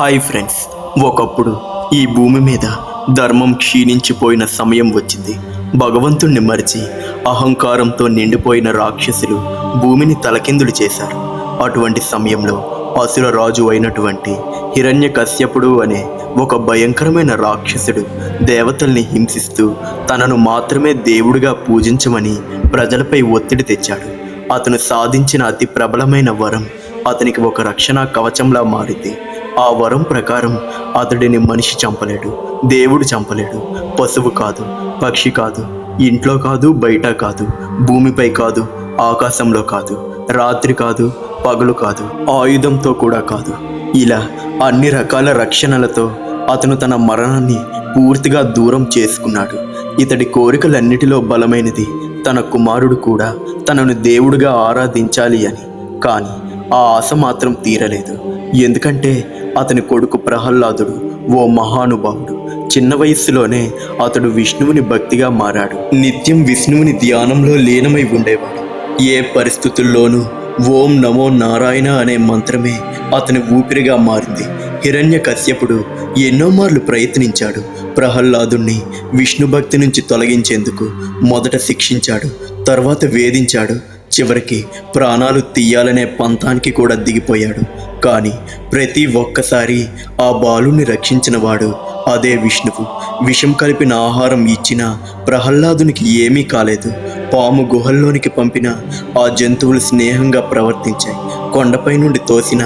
Hi friends ఒకప్పుడు ఈ భూమి మీద ధర్మం క్షీణించిపోయిన సమయం వచ్చింది. భగవంతుణ్ణి మరిచి అహంకారంతో నిండిపోయిన రాక్షసులు భూమిని తలకిందులు చేశారు. అటువంటి సమయంలో అసుర రాజు అయినటువంటి హిరణ్య కశ్యపుడు అనే ఒక భయంకరమైన రాక్షసుడు దేవతల్ని హింసిస్తూ తనను మాత్రమే దేవుడిగా పూజించమని ప్రజలపై ఒత్తిడి తెచ్చాడు. అతను సాధించిన అతి ప్రబలమైన వరం అతనికి ఒక రక్షణ కవచంలా మారింది. ఆ వరం ప్రకారం అతడిని మనిషి చంపలేడు దేవుడు చంపలేడు. పశువు కాదు పక్షి కాదు ఇంట్లో కాదు బయట కాదు భూమిపై కాదు ఆకాశంలో కాదు రాత్రి కాదు పగలు కాదు ఆయుధంతో కూడా కాదు. ఇలా అన్ని రకాల రక్షణలతో అతను తన మరణాన్ని పూర్తిగా దూరం చేసుకున్నాడు. ఇతడి కోరికలన్నిటిలో బలమైనది తన కుమారుడు కూడా తనను దేవుడిగా ఆరాధించాలి అని. కానీ ఆ ఆశ మాత్రం తీరలేదు. ఎందుకంటే అతని కొడుకు ప్రహ్లాదుడు ఓ మహానుభావుడు. చిన్న వయస్సులోనే అతడు విష్ణువుని భక్తిగా మారాడు. నిత్యం విష్ణువుని ధ్యానంలో లీనమై ఉండేవాడు. ఏ పరిస్థితుల్లోనూ ఓం నమో నారాయణ అనే మంత్రమే అతని ఊపిరిగా మారింది. హిరణ్య కశ్యపుడు ఎన్నో మార్లు ప్రయత్నించాడు ప్రహ్లాదుణ్ణి విష్ణు భక్తి నుంచి తొలగించేందుకు. మొదట శిక్షించాడు తర్వాత వేధించాడు చివరికి ప్రాణాలు తీయాలనే పంతానికి కూడా దిగిపోయాడు. కానీ ప్రతి ఒక్కసారి ఆ బాలుని రక్షించినవాడు అదే విష్ణువు. విషం కలిపిన ఆహారం ఇచ్చిన ప్రహ్లాదునికి ఏమీ కాలేదు. పాము గుహల్లోనికి పంపిన ఆ జంతువులు స్నేహంగా ప్రవర్తించాయి. కొండపై నుండి తోసిన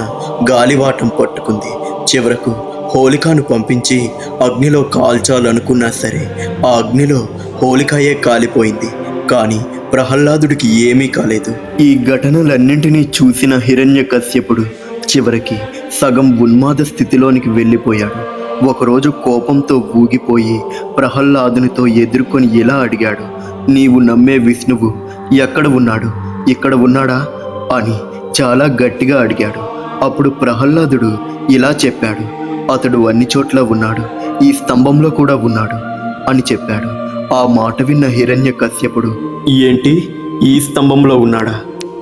గాలివాటం పట్టుకుంది. చివరకు హోలికాను పంపించి అగ్నిలో కాల్చాలనుకున్నా సరే ఆ అగ్నిలో హోలికాయే కాలిపోయింది. కానీ ప్రహ్లాదుడికి ఏమీ కాలేదు. ఈ ఘటనలన్నింటినీ చూసిన హిరణ్య కశ్యపుడు చివరికి సగం ఉన్మాద స్థితిలోనికి వెళ్ళిపోయాడు. ఒకరోజు కోపంతో ఊగిపోయి ప్రహ్లాదునితో ఎదుర్కొని ఇలా అడిగాడు నీవు నమ్మే విష్ణువు ఎక్కడ ఉన్నాడు? ఇక్కడ ఉన్నాడా? అని చాలా గట్టిగా అడిగాడు. అప్పుడు ప్రహ్లాదుడు ఇలా చెప్పాడు అతడు అన్ని చోట్ల ఉన్నాడు ఈ స్తంభంలో కూడా ఉన్నాడు అని చెప్పాడు. ఆ మాట విన్న హిరణ్య కశ్యపుడు ఏంటి? ఈ స్తంభంలో ఉన్నాడా?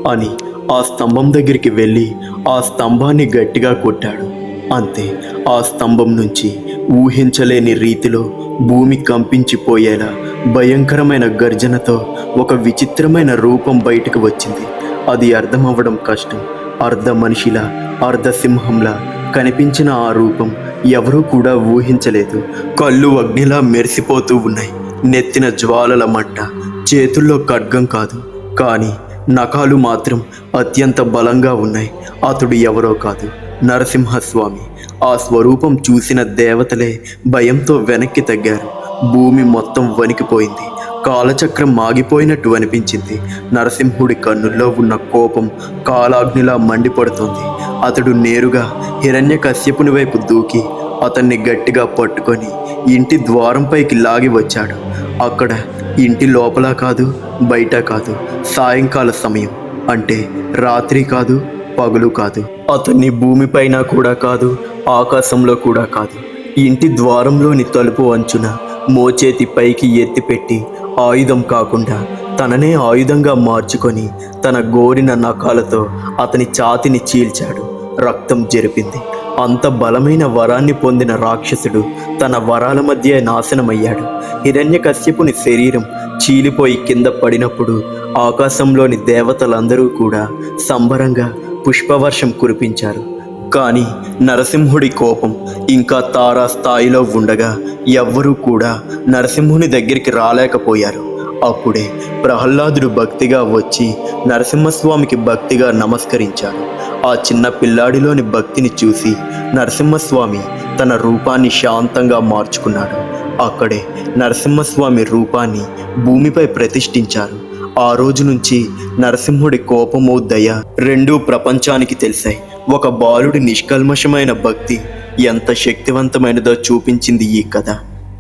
అని ఆ స్తంభం దగ్గరికి వెళ్ళి ఆ స్తంభాన్ని గట్టిగా కొట్టాడు. అంతే ఆ స్తంభం నుంచి ఊహించలేని రీతిలో భూమి కంపించిపోయేలా భయంకరమైన గర్జనతో ఒక విచిత్రమైన రూపం బయటకు వచ్చింది. అది అర్థం అవ్వడం కష్టం. అర్ధ మనిషిలా అర్ధ సింహంలా కనిపించిన ఆ రూపం ఎవరూ కూడా ఊహించలేదు. కళ్ళు అగ్నిలా మెరిసిపోతూ ఉన్నాయి. నెత్తిన జ్వాలల మంట చేతుల్లో ఖడ్గం కాదు. కానీ నఖాలు మాత్రం అత్యంత బలంగా ఉన్నాయి. అతడు ఎవరో కాదు. నరసింహస్వామి. ఆ స్వరూపం చూసిన దేవతలే భయంతో వెనక్కి తగ్గారు. భూమి మొత్తం వణికిపోయింది. కాలచక్రం ఆగిపోయినట్టు అనిపించింది. నరసింహుడి కన్నుల్లో ఉన్న కోపం కాలాగ్నిలా మండిపడుతోంది. అతడు నేరుగా హిరణ్య కశ్యపుని వైపు దూకి అతన్ని గట్టిగా పట్టుకొని ఇంటి ద్వారంపైకి లాగి వచ్చాడు. అక్కడ ఇంటి లోపల కాదు బయట కాదు సాయంకాల సమయం. అంటే రాత్రి కాదు పగులు కాదు. అతన్ని భూమిపైన కూడా కాదు ఆకాశంలో కూడా కాదు. ఇంటి ద్వారంలోని తలుపు అంచున మోచేతి పైకి ఎత్తిపెట్టి ఆయుధం కాకుండా తననే ఆయుధంగా మార్చుకొని తన గోరిన నఖాలతో అతని ఛాతిని చీల్చాడు. రక్తం జరిపింది. అంత బలమైన వరాన్ని పొందిన రాక్షసుడు తన వరాల మధ్య నాశనమయ్యాడు. హిరణ్యకశ్యపుని శరీరం చీలిపోయి కింద పడినప్పుడు ఆకాశంలోని దేవతలందరూ కూడా సంబరంగా పుష్పవర్షం కురిపించారు. కానీ నరసింహుడి కోపం ఇంకా తారా స్థాయిలో ఉండగా ఎవ్వరూ కూడా నరసింహుని దగ్గరికి రాలేకపోయారు. అప్పుడే ప్రహ్లాదుడు భక్తిగా వచ్చి నరసింహస్వామికి భక్తిగా నమస్కరించాడు. ఆ చిన్న పిల్లాడిలోని భక్తిని చూసి నరసింహస్వామి తన రూపాన్ని శాంతంగా మార్చుకున్నాడు. అక్కడే నరసింహస్వామి రూపాన్ని భూమిపై ప్రతిష్ఠించారు. ఆ రోజు నుంచి నరసింహుడి కోపము దయ రెండూ ప్రపంచానికి తెలిసాయి. ఒక బాలుడి నిష్కల్మషమైన భక్తి ఎంత శక్తివంతమైనదో చూపించింది ఈ కథ.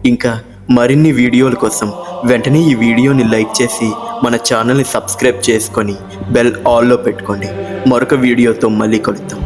ఇంకా మరిన్ని వీడియోల కోసం వెంటనే ఈ వీడియోని లైక్ చేసి మన ఛానల్ని సబ్స్క్రైబ్ చేసుకొని బెల్ ఆల్లో పెట్టుకోండి. మరొక వీడియోతో మళ్ళీ కలుద్దాం.